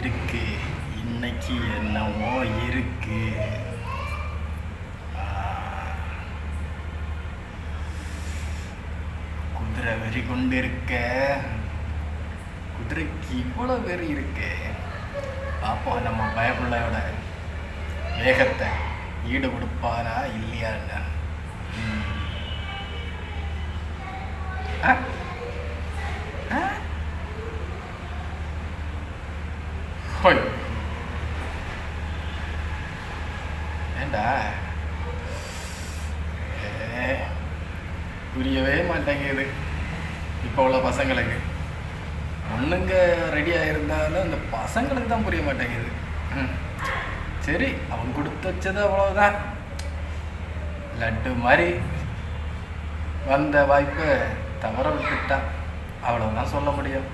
இருக்கு. இன்னைக்கு என்னமோ இருக்கு. குதிரை வெறி கொண்டு இருக்க குதிரைக்கு இவ்வளோ வெறி இருக்கு. பார்ப்போம் நம்ம பயப்பிள்ளையோட வேகத்தை ஈடு கொடுப்பானா இல்லையா என்ன? ஆ? ஹோய் ஏண்டா? புரியவே மாட்டேங்குது. இப்போ உள்ள பசங்களுக்கு. பொண்ணுங்க ரெடியாக இருந்தாலும் அந்த பசங்களுக்கு தான் புரிய மாட்டேங்குது. சரி அவன் கொடுத்து வச்சது அவ்வளோதான் லட்டு மாதிரி வந்த வாய்ப்பை தவற விட்டுட்டான் அவ்வளோதான் சொல்ல முடியும்.